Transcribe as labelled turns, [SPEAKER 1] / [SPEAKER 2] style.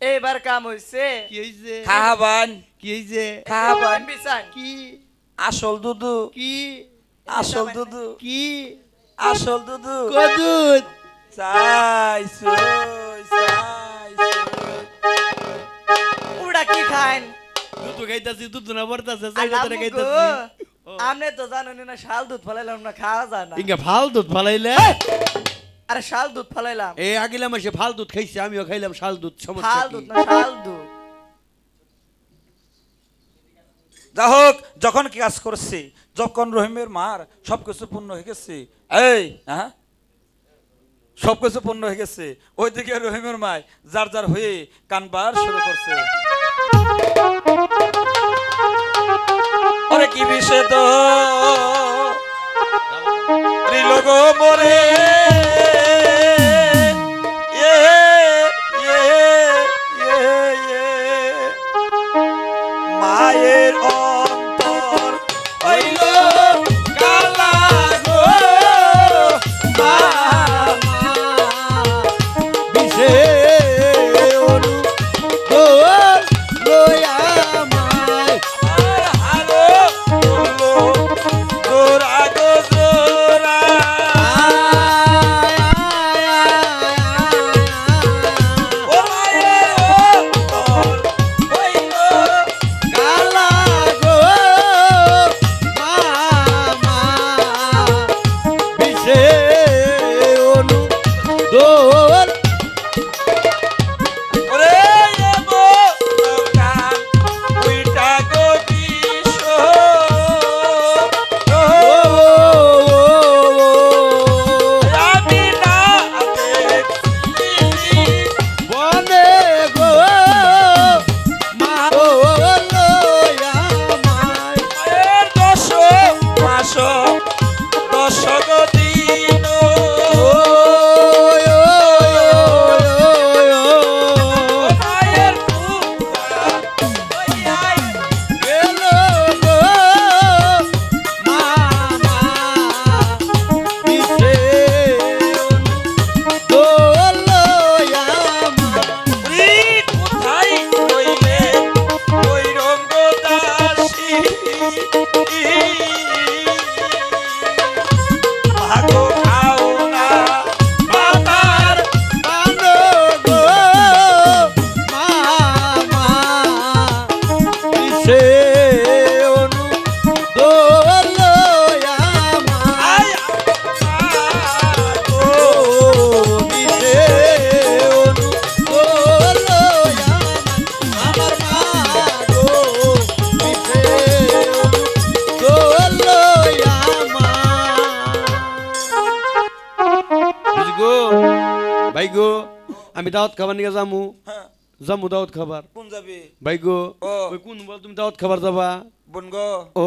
[SPEAKER 1] এইবার কাম হইছে।
[SPEAKER 2] কি হইছে?
[SPEAKER 3] খাহাবান
[SPEAKER 2] কি হইছে?
[SPEAKER 3] খাহাবান
[SPEAKER 1] বিছান
[SPEAKER 2] কি?
[SPEAKER 3] আসল দুধু
[SPEAKER 2] কি?
[SPEAKER 3] আসল দুধু
[SPEAKER 2] কি?
[SPEAKER 3] আসল দুধু
[SPEAKER 2] কদুত।
[SPEAKER 3] চাই সই চাই
[SPEAKER 1] উড়া কি খান
[SPEAKER 2] দুধ খাইতাছি দুধ না পড়তাছে
[SPEAKER 1] আর
[SPEAKER 2] চাই কথা
[SPEAKER 1] গো,
[SPEAKER 2] খাইতাছি।
[SPEAKER 1] আমনে তো জানেন না শাল দুধ ফলাইলাম না খাওয়া যায় না।
[SPEAKER 2] ইঙ্গা ফাল দুধ ফালাইলে।
[SPEAKER 1] আরে শাল দুধ ফলাইলাম।
[SPEAKER 2] এই আগিলা মাসে ফাল দুধ খাইছে আমিও খাইলাম শাল দুধ সমস্যা
[SPEAKER 1] শাল দুধ না শাল দুধ।
[SPEAKER 3] যা হোক যখন কি কাজ করছি যখন রহিমের মার সবকিছু পূর্ণ হয়ে গেছে এই হ্যাঁ? সবকিছু পূর্ণ হয়ে গেছে ওইদিকে রহিমের মায় যার যার হয়ে কানবার শুরু করছে। ওরে কি বিষে তো রিলোগ মরে। 妈
[SPEAKER 2] 耶。ভাই গো আমি দাওয়াত খাবার নিয়ে যামু।
[SPEAKER 3] হ্যাঁ,
[SPEAKER 2] যামু দাওয়াত খাবার।
[SPEAKER 3] কোন যাবি?
[SPEAKER 2] ভাইগো কোন বল তুমি দাওয়াত খাবার যাবা? বনগো।
[SPEAKER 3] ও।